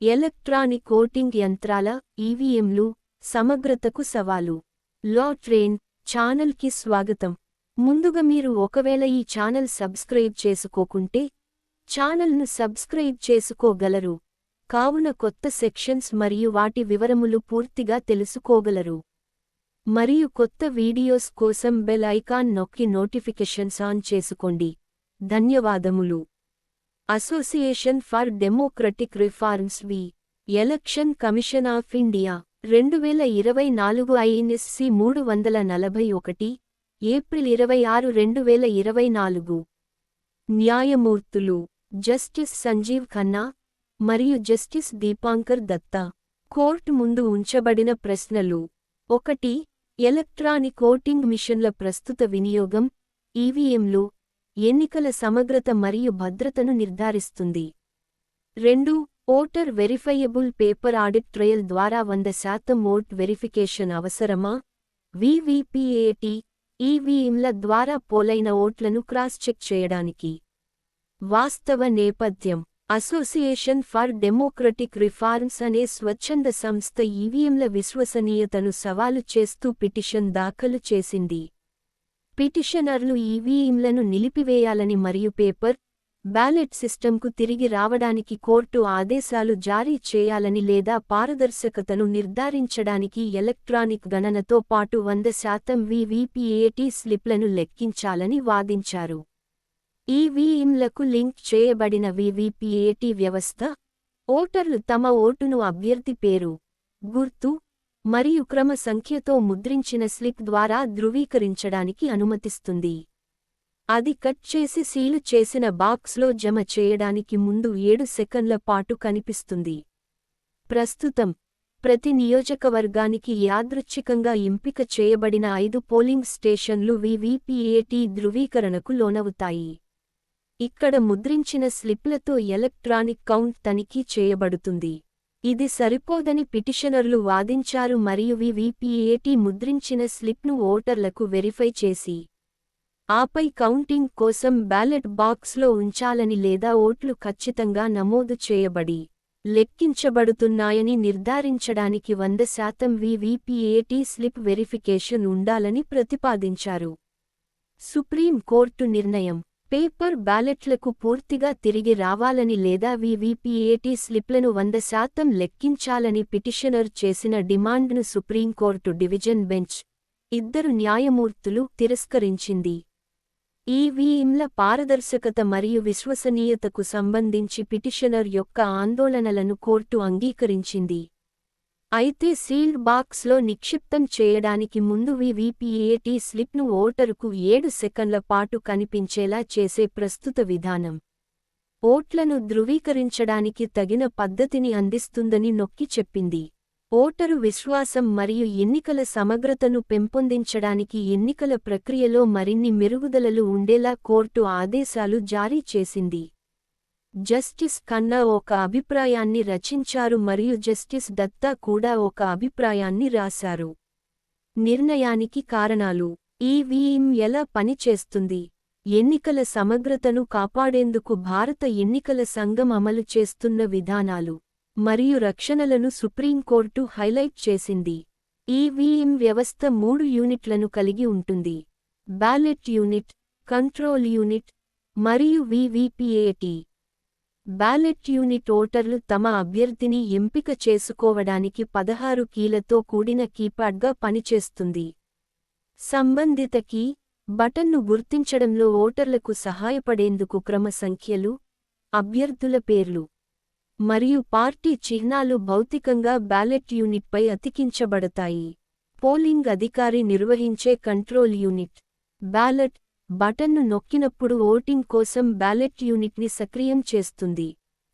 Electronic voting యంత్రాల ఈవీఎంలు సమగ్రతకు సవాలు. లా ట్రైన్ ఛానల్కి స్వాగతం. ముందుగా మీరు ఒకవేళ ఈ ఛానల్ సబ్స్క్రైబ్ చేసుకోకుంటే ఛానల్ను సబ్స్క్రైబ్ చేసుకోగలరు. కావున కొత్త సెక్షన్స్ మరియు వాటి వివరములు పూర్తిగా తెలుసుకోగలరు. మరియు కొత్త వీడియోస్ కోసం బెల్ ఐకాన్ నొక్కి నోటిఫికేషన్స్ ఆన్ చేసుకోండి. ధన్యవాదములు. Association for democratic reforms v election commission of India రెండు వేల ఇరవై నాలుగు ఐఎన్ఎస్సి మూడు వందల నలభై ఒకటి ఏప్రిల్ ఇరవై ఆరు రెండు వేల ఇరవై నాలుగు. న్యాయమూర్తులు జస్టిస్ సంజీవ్ ఖన్నా మరియు జస్టిస్ దీపాంకర్ దత్తా. కోర్టు ముందు ఉంచబడిన ప్రశ్నలు. ఒకటి ఎలక్ట్రానిక్ ఓటింగ్ మిషన్ల ప్రస్తుత వినియోగం ఈవీఎంలు ఎన్నికల సమగ్రత మరియు భద్రతను నిర్ధారిస్తుంది. రెండు voter verifiable paper audit trail ద్వారా వంద శాతం ఓట్ వెరిఫికేషన్ అవసరమా? వివిపిఏటి ఈవీఎంల ద్వారా పోలైన ఓట్లను క్రాస్ చెక్ చేయడానికి. వాస్తవ నేపథ్యం అసోసియేషన్ ఫర్ డెమోక్రటిక్ రిఫార్మ్స్ అనే స్వచ్ఛంద సంస్థ ఈవీఎంల విశ్వసనీయతను సవాలు చేస్తూ పిటిషన్ దాఖలు చేసింది. పిటిషనర్లు ఈవీఎంలను నిలిపివేయాలని మరియు పేపర్ బ్యాలెట్ సిస్టంకు తిరిగి రావడానికి కోర్టు ఆదేశాలు జారీ చేయాలని లేదా పారదర్శకతను నిర్ధారించడానికి ఎలక్ట్రానిక్ గణనతో పాటు వంద శాతం వివిపిఏటి స్లిప్లను లెక్కించాలని వాదించారు. ఈవీఎంలకు లింక్ చేయబడిన వివిపిఏటి వ్యవస్థ ఓటర్లు తమ ఓటును అభ్యర్థి పేరు గుర్తు మరియు క్రమ సంఖ్యతో ముద్రించిన స్లిప్ ద్వారా ధృవీకరించడానికి అనుమతిస్తుంది. అది కట్ చేసి సీలు చేసిన బాక్స్లో జమ చేయడానికి ముందు ఏడు సెకన్ల పాటు కనిపిస్తుంది. ప్రస్తుతం ప్రతి నియోజకవర్గానికి యాదృచ్ఛికంగా ఎంపిక చేయబడిన ఐదు పోలింగ్ స్టేషన్లు వివిపిఏటి ధృవీకరణకు లోనవుతాయి. ఇక్కడ ముద్రించిన స్లిప్లతో ఎలక్ట్రానిక్ కౌంట్ తనిఖీ చేయబడుతుంది. ఇది సరిపోదని పిటిషనర్లు వాదించారు మరియు వివిపిఏటి ముద్రించిన స్లిప్ను ఓటర్లకు వెరిఫై చేసి ఆపై కౌంటింగ్ కోసం బ్యాలెట్ బాక్స్లో ఉంచాలని లేదా ఓట్లు ఖచ్చితంగా నమోదు చేయబడి లెక్కించబడుతున్నాయని నిర్ధారించడానికి వంద శాతం వివిపిఏటి స్లిప్ వెరిఫికేషన్ ఉండాలని ప్రతిపాదించారు. సుప్రీం కోర్టు నిర్ణయం పేపర్ బ్యాలెట్లకు పూర్తిగా తిరిగి రావాలని లేదా వివిపిఏటి స్లిప్లను వంద శాతం లెక్కించాలని పిటిషనర్ చేసిన డిమాండ్ను సుప్రీంకోర్టు డివిజన్ బెంచ్ ఇద్దరు న్యాయమూర్తులు తిరస్కరించింది. ఈవీఎంల పారదర్శకత మరియు విశ్వసనీయతకు సంబంధించి పిటిషనర్ యొక్క ఆందోళనలను కోర్టు అంగీకరించింది. అయితే సీల్డ్ బాక్స్లో నిక్షిప్తం చేయడానికి ముందు వివిపిఏటి స్లిప్ను ఓటరుకు ఏడు సెకండ్ల పాటు కనిపించేలా చేసే ప్రస్తుత విధానం. ఓట్లను ధృవీకరించడానికి తగిన పద్ధతిని అందిస్తుందని నొక్కి చెప్పింది. ఓటరు విశ్వాసం మరియు ఎన్నికల సమగ్రతను పెంపొందించడానికి ఎన్నికల ప్రక్రియలో మరిన్ని మెరుగుదలలు ఉండేలా కోర్టు ఆదేశాలు జారీ చేసింది. జస్టిస్ ఖన్నా ఒక అభిప్రాయాన్ని రచించారు మరియు జస్టిస్ దత్తా కూడా ఒక అభిప్రాయాన్ని రాశారు. నిర్ణయానికి కారణాలు. ఈవీఎం ఎలా పనిచేస్తుంది? ఎన్నికల సమగ్రతను కాపాడేందుకు భారత ఎన్నికల సంఘం అమలు చేస్తున్న విధానాలు మరియు రక్షణలను సుప్రీంకోర్టు హైలైట్ చేసింది. ఈవీఎం వ్యవస్థ మూడు యూనిట్లను కలిగి ఉంటుంది. బ్యాలెట్ యూనిట్ కంట్రోల్ యూనిట్ మరియు వివిపిఏటీ బ్యాలెట్ యూనిట్ ఓటర్లు తమ అభ్యర్థిని ఎంపిక చేసుకోవడానికి పదహారు కీలతో కూడిన కీప్యాడ్గా పనిచేస్తుంది. సంబంధిత కీ బటన్ను గుర్తించడంలో ఓటర్లకు సహాయపడేందుకు క్రమ సంఖ్యలు అభ్యర్థుల పేర్లు మరియు పార్టీ చిహ్నాలు భౌతికంగా బ్యాలెట్ యూనిట్పై అతికించబడతాయి. పోలింగ్ అధికారి నిర్వహించే కంట్రోల్ యూనిట్ బ్యాలెట్ బటన్ను నొక్కినప్పుడు ఓటింగ్ కోసం బ్యాలెట్ యూనిట్ని సక్రియం చేస్తుంది.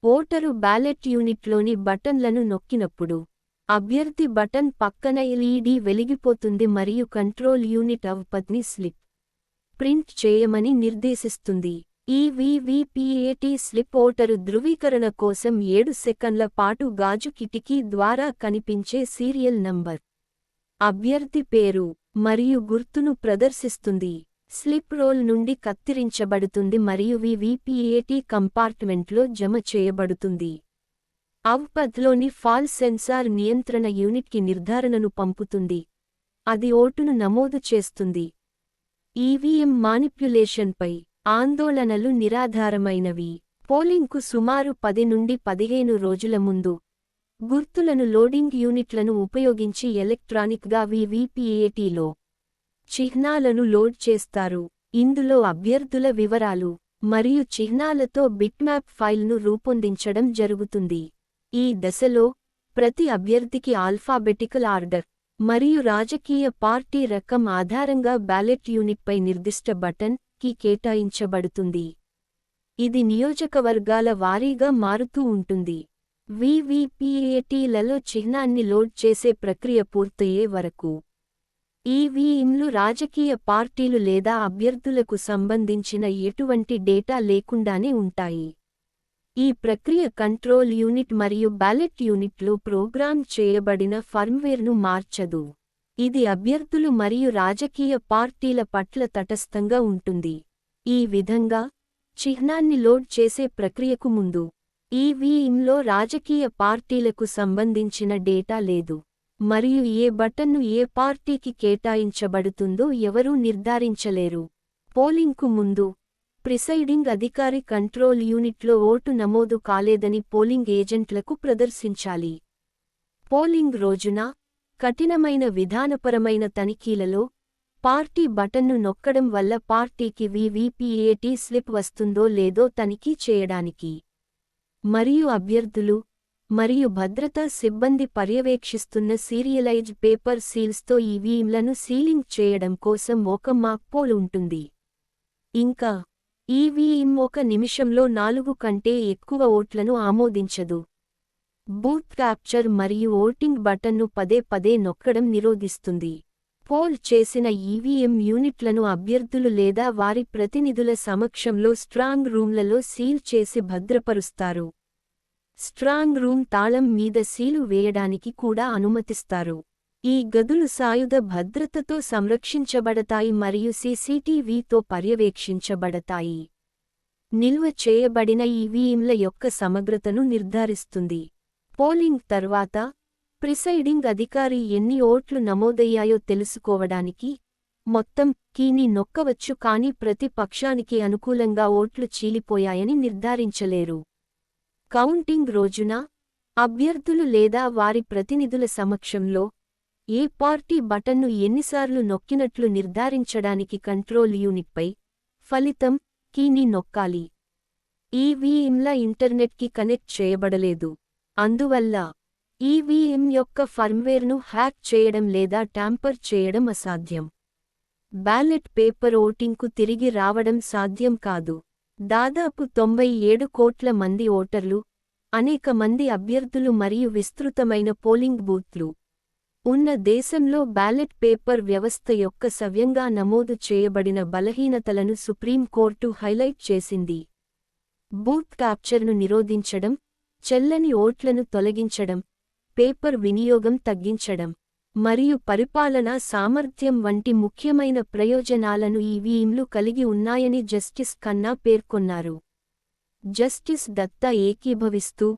ఓటరు బ్యాలెట్ యూనిట్లోని బటన్లను నొక్కినప్పుడు అభ్యర్థి బటన్ పక్కన ఎల్ఈడీ వెలిగిపోతుంది మరియు కంట్రోల్ యూనిట్ అవపత్ని స్లిప్ ప్రింట్ చేయమని నిర్దేశిస్తుంది. ఈ వివిపిఏటి స్లిప్ ఓటరు ధృవీకరణ కోసం ఏడు సెకన్ల పాటు గాజు కిటికీ ద్వారా కనిపించే సీరియల్ నంబర్ అభ్యర్థి పేరు మరియు గుర్తును ప్రదర్శిస్తుంది. స్లిప్ రోల్ నుండి కత్తిరించబడుతుంది మరియు వివిపిఏటి కంపార్ట్మెంట్లో జమ చేయబడుతుంది. అవుట్పత్లోని ఫాల్ సెన్సార్ నియంత్రణ యూనిట్కి నిర్ధారణను పంపుతుంది. అది ఓటును నమోదు చేస్తుంది. ఈవీఎం మానిప్యులేషన్పై ఆందోళనలు నిరాధారమైనవి. పోలింగ్కు సుమారు పది నుండి పదిహేను రోజుల ముందు గుర్తులను లోడింగ్ యూనిట్లను ఉపయోగించి ఎలక్ట్రానిక్గా వివిపిఏటీలో చిహ్నాలను లోడ్ చేస్తారు. ఇందులో అభ్యర్థుల వివరాలు మరియు చిహ్నాలతో బిట్మ్యాప్ ఫైల్ను రూపొందించడం జరుగుతుంది. ఈ దశలో ప్రతి అభ్యర్థికి ఆల్ఫాబెటికల్ ఆర్డర్ మరియు రాజకీయ పార్టీ రకం ఆధారంగా బ్యాలెట్ యూనిట్పై నిర్దిష్ట బటన్కి కేటాయించబడుతుంది. ఇది నియోజకవర్గాల వారీగా మారుతూ ఉంటుంది. వివిపిఏటీలలో చిహ్నాన్ని లోడ్ చేసే ప్రక్రియ పూర్తయ్యే వరకు ఈవీఎంలు రాజకీయ పార్టీలు లేదా అభ్యర్థులకు సంబంధించిన ఎటువంటి డేటా లేకుండానే ఉంటాయి. ఈ ప్రక్రియ కంట్రోల్ యూనిట్ మరియు బ్యాలెట్ యూనిట్లో ప్రోగ్రామ్ చేయబడిన ఫర్మ్వేర్ను మార్చదు. ఇది అభ్యర్థులు మరియు రాజకీయ పార్టీల పట్ల తటస్థంగా ఉంటుంది. ఈ విధంగా చిహ్నాన్ని లోడ్ చేసే ప్రక్రియకు ముందు ఈవీఎంలో రాజకీయ పార్టీలకు సంబంధించిన డేటా లేదు. మరియు ఏ బటన్ను ఏ పార్టీకి కేటాయించబడుతుందో ఎవరూ నిర్ధారించలేరు. పోలింగ్కు ముందు ప్రిసైడింగ్ అధికారి కంట్రోల్ యూనిట్లో ఓటు నమోదు కాలేదని పోలింగ్ ఏజెంట్లకు ప్రదర్శించాలి. పోలింగ్ రోజున కఠినమైన విధానపరమైన తనిఖీలలో పార్టీ బటన్ను నొక్కడం వల్ల పార్టీకి వివిపిఏటీ స్లిప్ వస్తుందో లేదో తనిఖీ చేయడానికి. మరియు అభ్యర్థులు మరియు భద్రతా సిబ్బంది పర్యవేక్షిస్తున్న సీరియలైజ్ పేపర్ సీల్స్తో ఈవీఎంలను సీలింగ్ చేయడం కోసం ఒక మాక్పోల్ ఉంటుంది. ఇంకా ఈవీఎం ఒక నిమిషంలో నాలుగు కంటే ఎక్కువ ఓట్లను ఆమోదించదు. బూత్ క్యాప్చర్ మరియు ఓటింగ్ బటన్ను పదే పదే నొక్కడం నిరోధిస్తుంది. పోల్ చేసిన ఈవీఎం యూనిట్లను అభ్యర్థులు లేదా వారి ప్రతినిధుల సమక్షంలో స్ట్రాంగ్ రూమ్లలో సీల్ చేసి భద్రపరుస్తారు. స్ట్రాంగ్ రూమ్ తాళం మీద సీలు వేయడానికి కూడా అనుమతిస్తారు. ఈ గదులు సాయుధ భద్రతతో సంరక్షించబడతాయి మరియు సీసీటీవీతో పర్యవేక్షించబడతాయి. నిల్వ చేయబడిన ఈవీఎంల యొక్క సమగ్రతను నిర్ధారిస్తుంది. పోలింగ్ తర్వాత ప్రిసైడింగ్ అధికారి ఎన్ని ఓట్లు నమోదయ్యాయో తెలుసుకోవడానికి మొత్తం కీని నొక్కవచ్చు కాని ప్రతి పక్షానికి అనుకూలంగా ఓట్లు చీలిపోయాయని నిర్ధారించలేరు. కౌంటింగ్ రోజున అభ్యర్థులు లేదా వారి ప్రతినిధుల సమక్షంలో ఏ పార్టీ బటన్ను ఎన్నిసార్లు నొక్కినట్లు నిర్ధారించడానికి కంట్రోల్ యూనిట్పై ఫలితం కీని నొక్కాలి. ఈవీఎంల ఇంటర్నెట్కి కనెక్ట్ చేయబడలేదు. అందువల్ల ఈవీఎం యొక్క ఫర్మ్వేర్ను హ్యాక్ చేయడం లేదా ట్యాంపర్ చేయడం అసాధ్యం. బ్యాలెట్ పేపర్ ఓటింగ్కు తిరిగి రావడం సాధ్యం కాదు. దాదాపు తొంభై ఏడు కోట్ల మంది ఓటర్లు అనేక మంది అభ్యర్థులు మరియు విస్తృతమైన పోలింగ్ బూత్లు. ఉన్న దేశంలో బ్యాలెట్ పేపర్ వ్యవస్థ యొక్క సవ్యంగా నమోదు చేయబడిన బలహీనతలను సుప్రీంకోర్టు హైలైట్ చేసింది. బూత్ క్యాప్చర్ను నిరోధించడం చెల్లని ఓట్లను తొలగించడం పేపర్ వినియోగం తగ్గించడం. మరియు పరిపాలనా సామర్థ్యం వంటి ముఖ్యమైన ప్రయోజనాలను ఈవీఎంలు కలిగి ఉన్నాయని జస్టిస్ ఖన్నా పేర్కొన్నారు. జస్టిస్ దత్తా ఏకీభవిస్తూ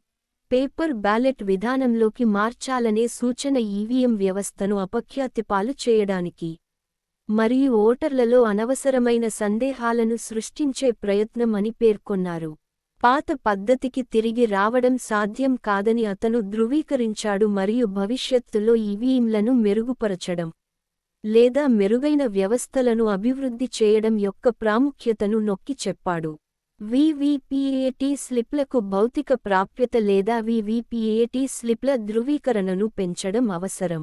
పేపర్ బ్యాలెట్ విధానంలోకి మార్చాలనే సూచన ఈవీఎం వ్యవస్థను అపఖ్యాతిపాలు చేయడానికి మరియు ఓటర్లలో అనవసరమైన సందేహాలను సృష్టించే ప్రయత్నం అని పేర్కొన్నారు. పాత పద్ధతికి తిరిగి రావడం సాధ్యం కాదని అతను ధృవీకరించాడు మరియు భవిష్యత్తులో ఈవీఎంలను మెరుగుపరచడం లేదా మెరుగైన వ్యవస్థలను అభివృద్ధి చేయడం యొక్క ప్రాముఖ్యతను నొక్కి చెప్పాడు. వివిపిఏటి స్లిప్లకు భౌతిక ప్రాప్యత లేదా వివిపిఏటి స్లిప్ల ధృవీకరణను పెంచడం అవసరం.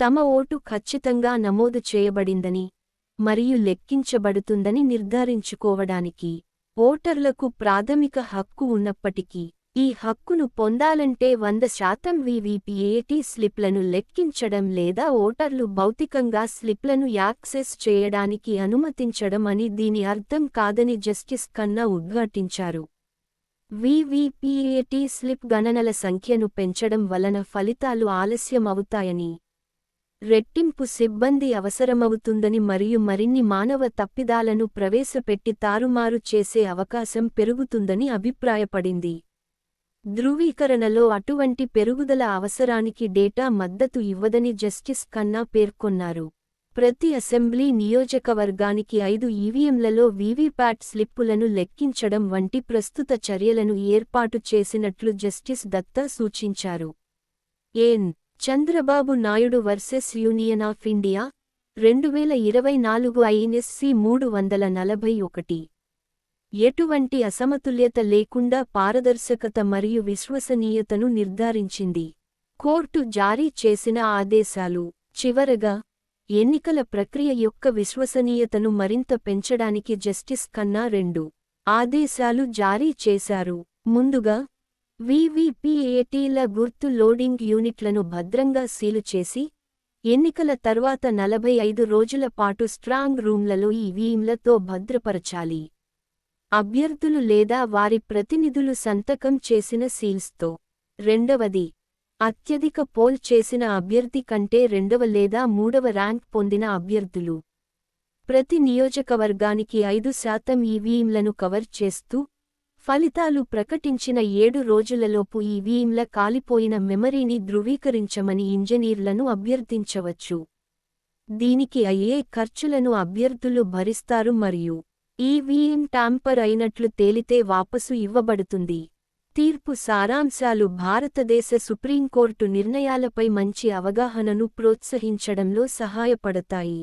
తమ ఓటు ఖచ్చితంగా నమోదు చేయబడిందని మరియు లెక్కించబడుతుందని నిర్ధారించుకోవడానికి ఓటర్లకు ప్రాథమిక హక్కు ఉన్నప్పటికీ ఈ హక్కును పొందాలంటే వంద శాతం వివిపిఏటి స్లిప్లను లెక్కించడం లేదా ఓటర్లు భౌతికంగా స్లిప్లను యాక్సెస్ చేయడానికి అనుమతించడం అని దీని అర్థం కాదని జస్టిస్ ఖన్నా ఉద్ఘాటించారు. వివిపిఏటి స్లిప్ గణనల సంఖ్యను పెంచడం వలన ఫలితాలు ఆలస్యం అవుతాయని రెట్టింపు సిబ్బంది అవసరమవుతుందని మరియు మరిన్ని మానవ తప్పిదాలను ప్రవేశపెట్టి తారుమారు చేసే అవకాశం పెరుగుతుందని అభిప్రాయపడింది. ధృవీకరణలో అటువంటి పెరుగుదల అవసరానికి డేటా మద్దతు ఇవ్వదని జస్టిస్ ఖన్నా పేర్కొన్నారు. ప్రతి అసెంబ్లీ నియోజకవర్గానికి ఐదు ఈవీఎంలలో వీవీప్యాట్ స్లిప్పులను లెక్కించడం వంటి ప్రస్తుత చర్యలను ఏర్పాటు చేసినట్లు జస్టిస్ దత్తా సూచించారు. N Chandrababu Naidu versus union of India రెండువేల ఇరవై నాలుగు ఐఎన్ఎస్సి మూడు వందల నలభై ఒకటి. ఎటువంటి అసమతుల్యత లేకుండా పారదర్శకత మరియు విశ్వసనీయతను నిర్ధారించింది. కోర్టు జారీ చేసిన ఆదేశాలు చివరగా ఎన్నికల ప్రక్రియ యొక్క విశ్వసనీయతను మరింత పెంచడానికి జస్టిస్ కన్నా రెండు ఆదేశాలు జారీ చేశారు. ముందుగా వివిపిఏటీల గుర్తు లోడింగ్ యూనిట్లను భద్రంగా సీలు చేసి ఎన్నికల తర్వాత నలభై ఐదు రోజుల పాటు స్ట్రాంగ్ రూమ్లలో ఈవీఎంలతో భద్రపరచాలి. అభ్యర్థులు లేదా వారి ప్రతినిధులు సంతకం చేసిన సీల్స్తో. రెండవది అత్యధిక పోల్ చేసిన అభ్యర్థి కంటే రెండవ లేదా మూడవ ర్యాంక్ పొందిన అభ్యర్థులు. ప్రతి నియోజకవర్గానికి ఐదు శాతం ఈవీఎంలను కవర్ చేస్తూ ఫలితాలు ప్రకటించిన ఏడు రోజులలోపు ఈవీఎంల కాలిపోయిన మెమరీని ధృవీకరించమని ఇంజనీర్లను అభ్యర్థించవచ్చు. దీనికి అయ్యే ఖర్చులను అభ్యర్థులు భరిస్తారు మరియు ఈవీఎం ట్యాంపర్ అయినట్లు తేలితే వాపసు ఇవ్వబడుతుంది. తీర్పు సారాంశాలు భారతదేశ సుప్రీంకోర్టు నిర్ణయాలపై మంచి అవగాహనను ప్రోత్సహించడంలో సహాయపడతాయి.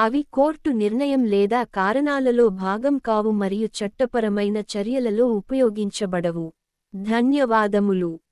అవి కోర్టు నిర్ణయం లేదా కారణాలలో భాగం కావు మరియు చట్టపరమైన చర్యలలో ఉపయోగించబడవు. ధన్యవాదములు.